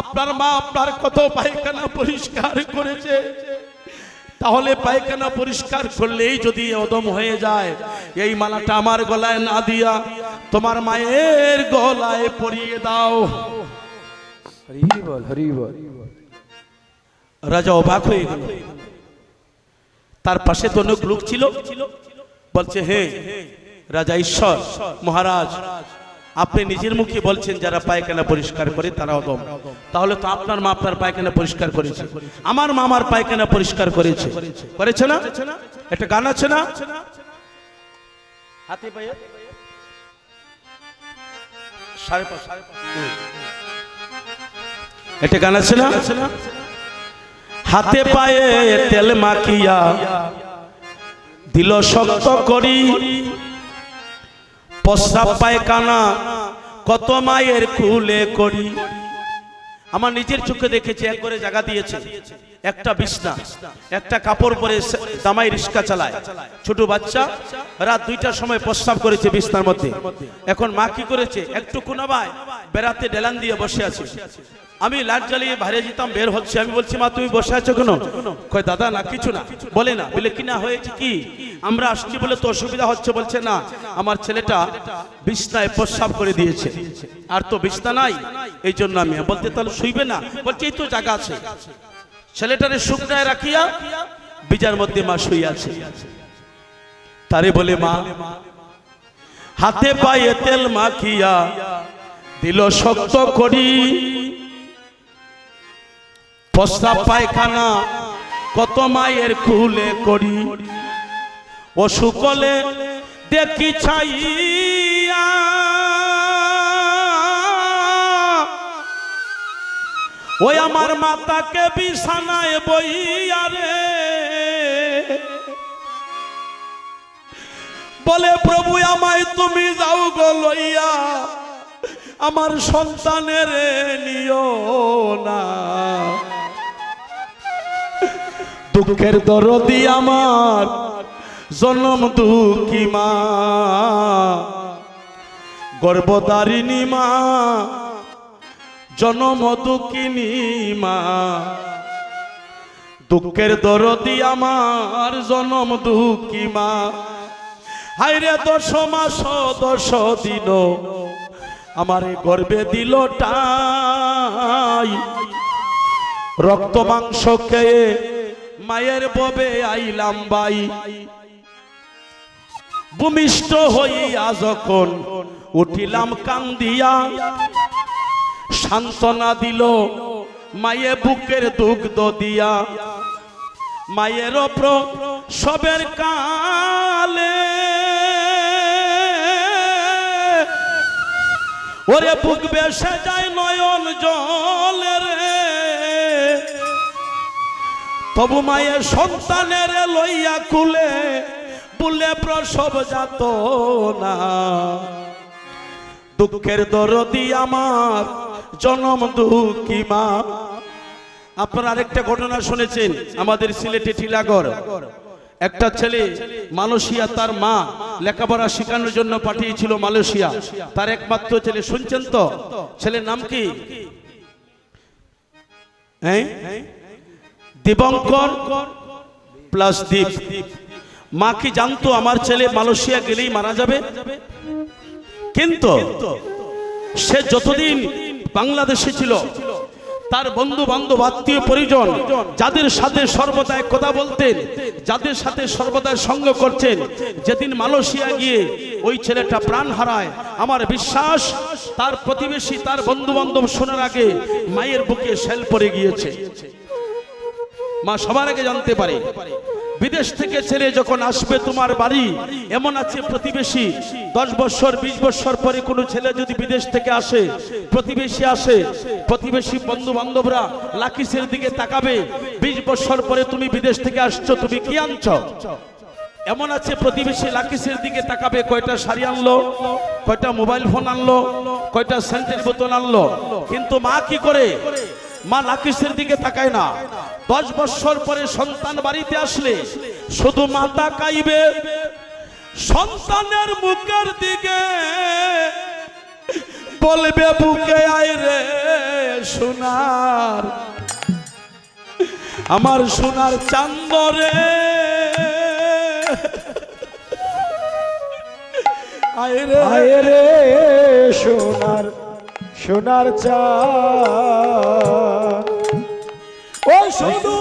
আপনার মা আপনার কত পায়খানা পরিষ্কার করেছে? তাহলে পায়খানা পরিষ্কার করলেই যদি অদম হয়ে যায় এই মালাটা আমার গলায় না দিয়া তোমার মায়ের গলায় পরিয়ে দাও। রাজা অবাক হয়ে গেল। তার পাশে তো অনেক লোক ছিল। বলছে হে রাজা ঈশ্বর মহারাজ আপনি নিজের মুখে বলছেন যারা পায়খানা পরিষ্কার করে তারা অদম তাহলে তো আপনার মা আপনার পায়খানা পরিষ্কার করেছে। আমার মা আমার পায়খানা পরিষ্কার করেছে। করেছে না? একটা গান আছে না? হাতে পায়ে? সাড়ে পাঁচ। একটা গান আছে না? হাতে পায়ে তেল মাখিয়া দিল শক্ত করি। প্রস্রাব পায়খানা, কত মায়ের কুলে করি। আমার নিজের চোখে দেখেছি, এক করে জায়গা দিয়েছে, একটা বিছনা, একটা কাপড় পরে দামাই রিক্সা চালায়। ছোট বাচ্চা, রাত দুইটার সময় প্রস্রাব করেছে বিছনার মধ্যে। এখন মা কি করেছে? একটু কোনাবায় বেড়াতে ডেলান দিয়ে বসে আছে। আমি লাইট জ্বালিয়ে বাইরে যেতাম, বের হচ্ছে। আমি বলছি, মা, তুমি বসে আছো কেন? কয়, দাদা, না, কিছু না। বলে না, বলে কি না হয়েছে কি? আমরা আসছি বলে তো অসুবিধা হচ্ছে। বলছে, না, আমার ছেলেটা বিছনায় প্রস্রাব করে দিয়েছে। আর তো বিছনা নাই এই জন্য আমি বলতে, তাহলে শুইবে না? বলছে, এই তো জায়গা আছে। ছেলেটারে শুকনায় রাখিয়া বিজার মধ্যে মা শুয়ে আছে। তারে বলে, মা, হাতে পায়ে তেল মাখিয়া দিল শক্ত করি। প্রস্তাব পায়খানা কত মায়ের কুলে করি। ও শুকলে দেখি ছাইয়া। ওই আমার মাতাকে বিছানায় বইয়া রে। বলে, প্রভু আমায় তুমি যাও গো লইয়া। আমার সন্তানের নিও না। দুঃখের দরদি আমার, জনম দুঃখী মা। গর্ভদারিণী মা, জনম দুঃখিনী মা। দুঃখের দরদি আমার, জনম দুঃখী মা। হাইরে দশ মাস দশ দিন আমারে গর্বে দিল টাই। রক্ত মাংস খেয়ে মায়ের ববে আইলাম বাই। ভূমিষ্ঠ হইয়া যখন উঠিলাম কান্দিয়া, সান্ত্বনা দিল মায়ে বুকের দুগ্ধ দিয়া। মায়ের ওপর সবের কালে ওরে বুক বেসে যায় নয়ন জলে রে। তবু মায়ের সন্তানের লইয়া কুলে বুলে প্রসব যাত না। দুঃখের দরদি আমার, জনম দুঃখী মা। আপনারা আরেকটা ঘটনা শুনেছেন, আমাদের সিলেটে টিলাগড়। একটা ছেলে মালয়েশিয়া তার মা লেখাপড়া শেখানোর জন্য পাঠিয়েছিল মালয়েশিয়া। তার একমাত্র ছেলে, শুনছেন তো? ছেলের নাম কি? হ্যাঁ? দীপঙ্কর প্লাস দীপ। মা কি জানতো আমার ছেলে মালয়েশিয়া গেলেই মারা যাবে? কিন্তু সে যতদিন বাংলাদেশে ছিল তার বন্ধু বান্ধব আত্মীয় পরিজন যাদের সাথে সর্বদায় কথা বলতেন, যাদের সাথে সর্বদায় সঙ্গ করছেন, যেদিন মালয়েশিয়া গিয়ে ওই ছেলেটা প্রাণ হারায়, আমার বিশ্বাস তার প্রতিবেশী, তার বন্ধু বান্ধব শোনার আগে মায়ের বুকে শেল পড়ে গিয়েছে। মা সবার আগে জানতে পারে। বিদেশ থেকে ছেলে যখন আসবে তোমার বাড়ি, এমন আছে প্রতিবেশী। দশ বছর, বিশ বছর পরে কোনো ছেলে যদি বিদেশ থেকে আসে, প্রতিবেশী আসে, প্রতিবেশী বন্ধু বান্ধবরা লাকিসের দিকে তাকাবে, বিশ বছর পরে তুমি বিদেশ থেকে আসছো, তুমি কি আনছ? এমন আছে প্রতিবেশী লাকিসের দিকে তাকাবে, কয়টা শাড়ি আনলো, কয়টা মোবাইল ফোন আনলো, কয়টা সেন্টের বোতল আনলো। কিন্তু মা কি করে? মা লাকিসের দিকে তাকায় না। দশ বছর পরে সন্তান বাড়িতে আসলে শুধু মাতা কাইবে। সন্তানের মুখের দিকে বলবে, বুকে আয় রে সোনার। আমার সোনার চান্দরে আয় রে। আয় রে সোনার সোনার চা। ও শুধু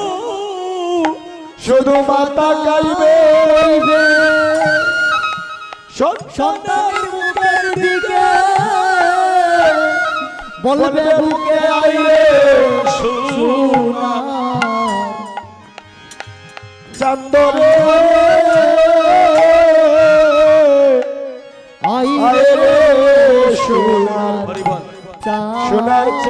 শুধু মাতা গাইবে রে সন্তান মুখের দিকে বলবে বুকে সোনা। Chand about it.